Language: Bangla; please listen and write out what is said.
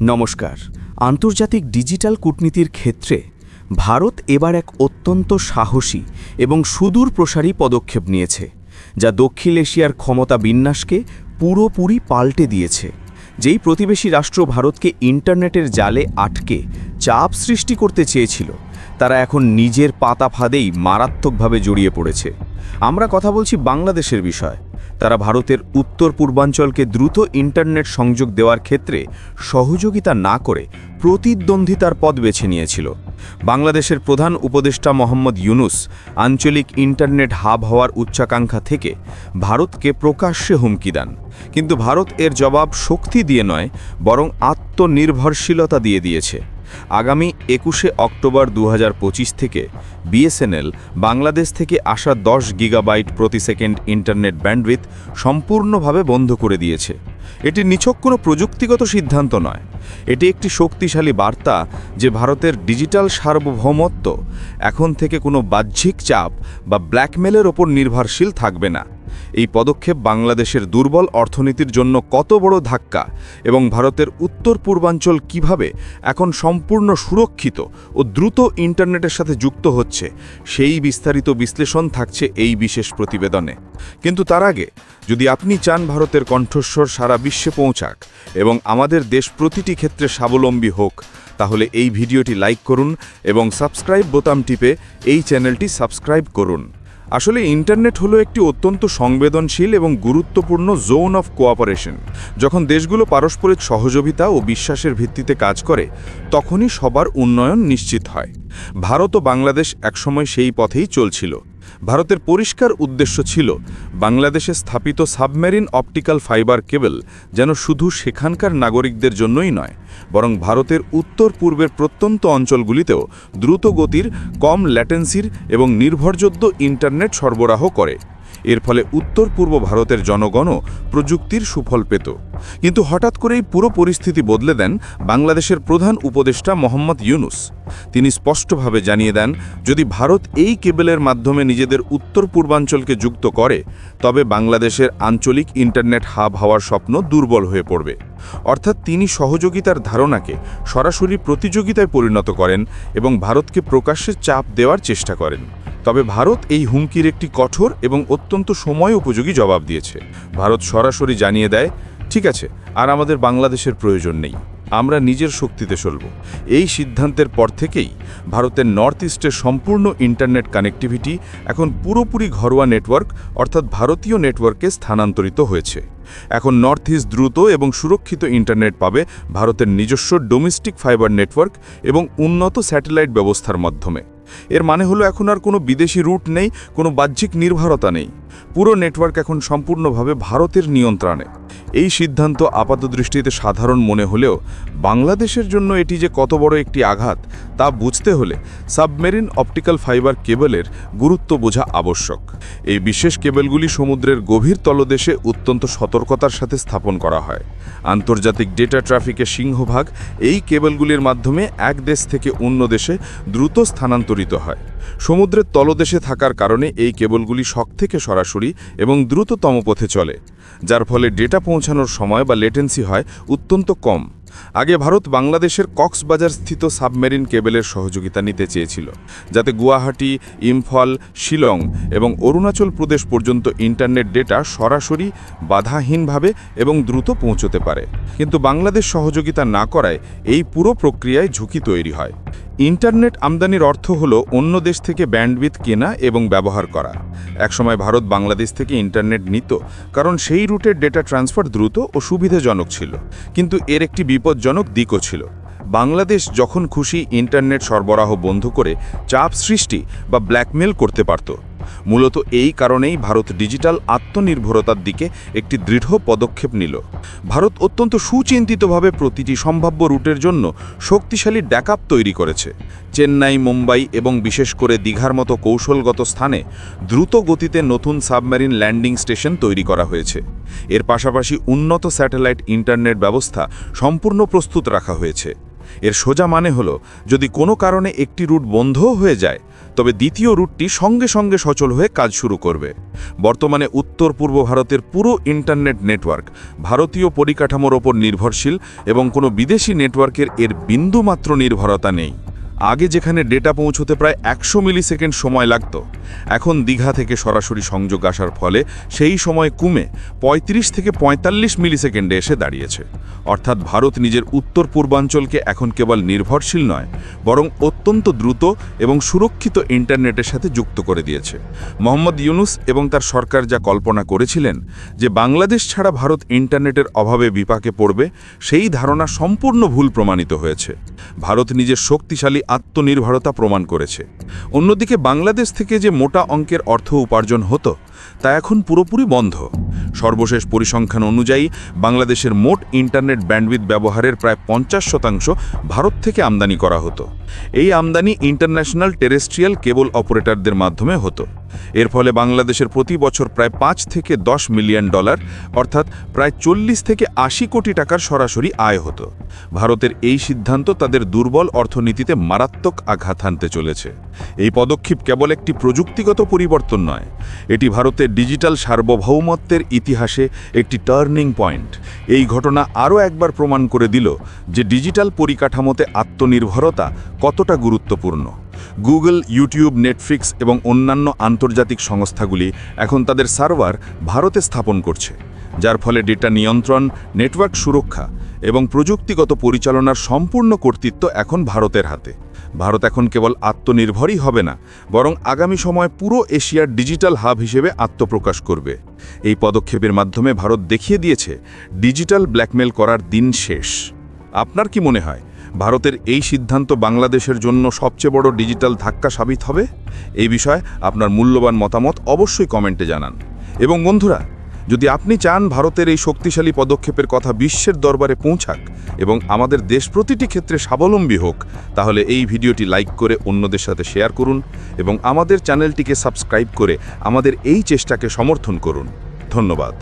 নমস্কার। আন্তর্জাতিক ডিজিটাল কূটনীতির ক্ষেত্রে ভারত এবার এক অত্যন্ত সাহসী এবং সুদূর প্রসারী পদক্ষেপ নিয়েছে, যা দক্ষিণ এশিয়ার ক্ষমতা বিন্যাসকে পুরোপুরি পাল্টে দিয়েছে। যেই প্রতিবেশী রাষ্ট্র ভারতকে ইন্টারনেটের জালে আটকে চাপ সৃষ্টি করতে চেয়েছিল, তারা এখন নিজের পাতা ফাঁদেই মারাত্মকভাবে জড়িয়ে পড়েছে। আমরা কথা বলছি বাংলাদেশের বিষয়। তারা ভারতের উত্তর পূর্বাঞ্চলকে দ্রুত ইন্টারনেট সংযোগ দেওয়ার ক্ষেত্রে সহযোগিতা না করে প্রতিদ্বন্দ্বিতার পথ বেছে নিয়েছিল। বাংলাদেশের প্রধান উপদেষ্টা মোহাম্মদ ইউনুস আঞ্চলিক ইন্টারনেট হাব হওয়ার উচ্চাকাঙ্ক্ষা থেকে ভারতকে প্রকাশ্যে হুমকি দেন। কিন্তু ভারত এর জবাব শক্তি দিয়ে নয়, বরং আত্মনির্ভরশীলতা দিয়ে দিয়েছে। আগামী একুশে অক্টোবর দু হাজার পঁচিশ থেকে বিএসএনএল বাংলাদেশ থেকে আসা দশ গিগাবাইট প্রতি সেকেন্ড ইন্টারনেট ব্যান্ডউইথ সম্পূর্ণভাবে বন্ধ করে দিয়েছে। এটি নিছক কোনো প্রযুক্তিগত সিদ্ধান্ত নয়। এটি একটি শক্তিশালী বার্তা যে ভারতের ডিজিটাল সার্বভৌমত্ব এখন থেকে কোনো বাহ্যিক চাপ বা ব্ল্যাকমেলের ওপর নির্ভরশীল থাকবে না। এই পদক্ষেপ বাংলাদেশের দুর্বল অর্থনীতির জন্য কত বড় ধাক্কা এবং ভারতের উত্তর পূর্বাঞ্চল কীভাবে এখন সম্পূর্ণ সুরক্ষিত ও দ্রুত ইন্টারনেটের সাথে যুক্ত হচ্ছে, সেই বিস্তারিত বিশ্লেষণ থাকছে এই বিশেষ প্রতিবেদনে। কিন্তু তার আগে যদি আপনি চান ভারতের কণ্ঠস্বর সারা বিশ্বে পৌঁছাক এবং আমাদের দেশ প্রতিটি ক্ষেত্রে স্বাবলম্বী হোক, তাহলে এই ভিডিওটি লাইক করুন এবং সাবস্ক্রাইব বোতাম টিপে এই চ্যানেলটি সাবস্ক্রাইব করুন। আসলে ইন্টারনেট হলো একটি অত্যন্ত সংবেদনশীল এবং গুরুত্বপূর্ণ জোন অফ কোঅপারেশন। যখন দেশগুলো পারস্পরিক সহযোগিতা ও বিশ্বাসের ভিত্তিতে কাজ করে, তখনই সবার উন্নয়ন নিশ্চিত হয়। ভারত ও বাংলাদেশ একসময় সেই পথেই চলছিল। ভারতের পরিষ্কার উদ্দেশ্য ছিল বাংলাদেশে স্থাপিত সাবমেরিন অপটিক্যাল ফাইবার কেবল যেন শুধু সেখানকার নাগরিকদের জন্যই নয়, বরং ভারতের উত্তর পূর্বের প্রত্যন্ত অঞ্চলগুলিতেও দ্রুত গতির কম ল্যাটেন্সির এবং নির্ভরযোগ্য ইন্টারনেট সরবরাহ করে। এর ফলে উত্তর পূর্ব ভারতের জনগণও প্রযুক্তির সুফল পেত। কিন্তু হঠাৎ করেই পুরো পরিস্থিতি বদলে দেন বাংলাদেশের প্রধান উপদেষ্টা মোহাম্মদ ইউনুস। তিনি স্পষ্টভাবে জানিয়ে দেন, যদি ভারত এই কেবেলের মাধ্যমে নিজেদের উত্তর পূর্বাঞ্চলকে যুক্ত করে, তবে বাংলাদেশের আঞ্চলিক ইন্টারনেট হাব হওয়ার স্বপ্ন দুর্বল হয়ে পড়বে। অর্থাৎ তিনি সহযোগিতার ধারণাকে সরাসরি প্রতিযোগিতায় পরিণত করেন এবং ভারতকে প্রকাশ্যে চাপ দেওয়ার চেষ্টা করেন। তবে ভারত এই হুমকির একটি কঠোর এবং অত্যন্ত সময় উপযোগী জবাব দিয়েছে। ভারত সরাসরি জানিয়ে দেয়, ঠিক আছে, আর আমাদের বাংলাদেশের প্রয়োজন নেই। আমরা নিজের শক্তিতে চলব। এই সিদ্ধান্তের পর থেকেই ভারতের নর্থ ইস্টের সম্পূর্ণ ইন্টারনেট কানেক্টিভিটি এখন পুরোপুরি ঘরোয়া নেটওয়ার্ক, অর্থাৎ ভারতীয় নেটওয়ার্কে স্থানান্তরিত হয়েছে। এখন নর্থ ইস্ট দ্রুত এবং সুরক্ষিত ইন্টারনেট পাবে ভারতের নিজস্ব ডোমেস্টিক ফাইবার নেটওয়ার্ক এবং উন্নত স্যাটেলাইট ব্যবস্থার মাধ্যমে। এর মানে হলো এখন আর কোনো বিদেশি রুট নেই কোনো বাহ্যিক নির্ভরতা নেই। পুরো নেটওয়ার্ক এখন সম্পূর্ণভাবে ভারতের নিয়ন্ত্রণে। এই সিদ্ধান্ত আপাতদৃষ্টিতে সাধারণ মনে হলেও বাংলাদেশের জন্য এটি যে কত বড় একটি আঘাত, তা বুঝতে হলে সাবমেরিন অপটিক্যাল ফাইবার কেবলের গুরুত্ব বোঝা আবশ্যক। এই বিশেষ কেবলগুলি সমুদ্রের গভীর তলদেশে অত্যন্ত সতর্কতার সাথে স্থাপন করা হয়। আন্তর্জাতিক ডেটা ট্রাফিকের সিংহভাগ এই কেবলগুলির মাধ্যমে এক দেশ থেকে অন্য দেশে দ্রুত স্থানান্তরিত হয়। সমুদ্রের তলদেশে থাকার কারণে এই কেবলগুলি শক থেকে সরাসরি এবং দ্রুততম পথে চলে, যার ফলে ডেটা পৌঁছানোর সময় বা লেটেন্সি হয় অত্যন্ত কম। আগে ভারত বাংলাদেশের কক্সবাজার স্থিত সাবমেরিন কেবলের সহযোগিতা নিতে চেয়েছিল, যাতে গুয়াহাটি, ইম্ফল, শিলং এবং অরুণাচল প্রদেশ পর্যন্ত ইন্টারনেট ডেটা সরাসরি বাধাহীনভাবে এবং দ্রুত পৌঁছতে পারে। কিন্তু বাংলাদেশ সহযোগিতা না করায় এই পুরো প্রক্রিয়ায় ঝুঁকি তৈরি হয়। ইন্টারনেট আমদানির অর্থ হল অন্য দেশ থেকে ব্যান্ডবিথ কেনা এবং ব্যবহার করা। একসময় ভারত বাংলাদেশ থেকে ইন্টারনেট নিত, কারণ সেই রুটের ডেটা ট্রান্সফার দ্রুত ও সুবিধাজনক ছিল, কিন্তু এর একটি বিপজ্জনক দিকও ছিল। বাংলাদেশ যখন খুশি ইন্টারনেট সরবরাহ বন্ধ করে চাপ সৃষ্টি বা ব্ল্যাকমেল করতে পারত মূলত এই কারণেই ভারত ডিজিটাল আত্মনির্ভরতার দিকে একটি দৃঢ় পদক্ষেপ নিল। ভারত অত্যন্ত সুচিন্তিতভাবে প্রতিটি সম্ভাব্য রুটের জন্য শক্তিশালী ড্যাকআপ তৈরি করেছে। চেন্নাই, মুম্বাই এবং বিশেষ করে দীঘার মতো কৌশলগত স্থানে দ্রুত গতিতে নতুন সাবমেরিন ল্যান্ডিং স্টেশন তৈরি করা হয়েছে। এর পাশাপাশি উন্নত স্যাটেলাইট ইন্টারনেট ব্যবস্থা সম্পূর্ণ প্রস্তুত রাখা হয়েছে। এর সোজা মানে হলো, যদি কোনো কারণে একটি রুট বন্ধও হয়ে যায়, তবে দ্বিতীয় রুটটি সঙ্গে সঙ্গে সচল হয়ে কাজ শুরু করবে। বর্তমানে উত্তর পূর্ব ভারতের পুরো ইন্টারনেট নেটওয়ার্ক ভারতীয় পরিকাঠামোর ওপর নির্ভরশীল এবং কোনো বিদেশি নেটওয়ার্কের এর বিন্দুমাত্র নির্ভরতা নেই। আগে যেখানে ডেটা পৌঁছতে প্রায় একশো মিলিসেকেন্ড সময় লাগত, এখন দীঘা থেকে সরাসরি সংযোগ আসার ফলে সেই সময় কমে ৩৫ থেকে ৪৫ মিলিসেকেন্ডে এসে দাঁড়িয়েছে। অর্থাৎ ভারত নিজের উত্তর পূর্বাঞ্চলকে এখন কেবল নির্ভরশীল নয়, বরং অত্যন্ত দ্রুত এবং সুরক্ষিত ইন্টারনেটের সাথে যুক্ত করে দিয়েছে। মোহাম্মদ ইউনুস এবং তার সরকার যা কল্পনা করেছিলেন যে বাংলাদেশ ছাড়া ভারত ইন্টারনেটের অভাবে বিপাকে পড়বে, সেই ধারণা সম্পূর্ণ ভুল প্রমাণিত হয়েছে। ভারত নিজের শক্তিশালী আত্মনির্ভরতা প্রমাণ করেছে। অন্যদিকে বাংলাদেশ থেকে যে মোটা অঙ্কের অর্থ উপার্জন হতো, তা এখন পুরোপুরি বন্ধ। সর্বশেষ পরিসংখ্যান অনুযায়ী, বাংলাদেশের মোট ইন্টারনেট ব্যান্ডউইথ ব্যবহারের প্রায় পঞ্চাশ শতাংশ ভারত থেকে আমদানি করা হতো। এই আমদানি ইন্টারন্যাশনাল টেরেস্ট্রিয়াল কেবল অপারেটরদের মাধ্যমে হতো। এর ফলে বাংলাদেশের প্রতি বছর প্রায় পাঁচ থেকে দশ মিলিয়ন ডলার, অর্থাৎ প্রায় চল্লিশ থেকে আশি কোটি টাকার সরাসরি আয় হতো। ভারতের এই সিদ্ধান্ত তাদের দুর্বল অর্থনীতিতে মারাত্মক আঘাত হানতে চলেছে। এই পদক্ষেপ কেবল একটি প্রযুক্তিগত পরিবর্তন নয়, এটি ভারতের ডিজিটাল সার্বভৌমত্বের ইতিহাসে একটি টার্নিং পয়েন্ট। এই ঘটনা আরও একবার প্রমাণ করে দিল যে ডিজিটাল পরিকাঠামোতে আত্মনির্ভরতা কতটা গুরুত্বপূর্ণ। গুগল, ইউটিউব, নেটফ্লিক্স এবং অন্যান্য আন্তর্জাতিক সংস্থাগুলি এখন তাদের সার্ভার ভারতে স্থাপন করছে, যার ফলে ডেটা নিয়ন্ত্রণ, নেটওয়ার্ক সুরক্ষা এবং প্রযুক্তিগত পরিচালনার সম্পূর্ণ কর্তৃত্ব এখন ভারতের হাতে। ভারত এখন কেবল আত্মনির্ভরই হবে না, বরং আগামী সময় পুরো এশিয়ার ডিজিটাল হাব হিসেবে আত্মপ্রকাশ করবে। এই পদক্ষেপের মাধ্যমে ভারত দেখিয়ে দিয়েছে, ডিজিটাল ব্ল্যাকমেল করার দিন শেষ। আপনার কি মনে হয় ভারতের এই সিদ্ধান্ত বাংলাদেশের জন্য সবচেয়ে বড় ডিজিটাল ধাক্কা সাবিত হবে? এই বিষয়ে আপনার মূল্যবান মতামত অবশ্যই কমেন্টে জানান। এবং বন্ধুরা, যদি আপনি চান ভারতের এই শক্তিশালী পদক্ষেপের কথা বিশ্বের দরবারে পৌঁছাক এবং আমাদের দেশ প্রতিটি ক্ষেত্রে স্বাবলম্বী হোক, তাহলে এই ভিডিওটি লাইক করে অন্যদের সাথে শেয়ার করুন এবং আমাদের চ্যানেলটিকে সাবস্ক্রাইব করে আমাদের এই চেষ্টাকে সমর্থন করুন। ধন্যবাদ।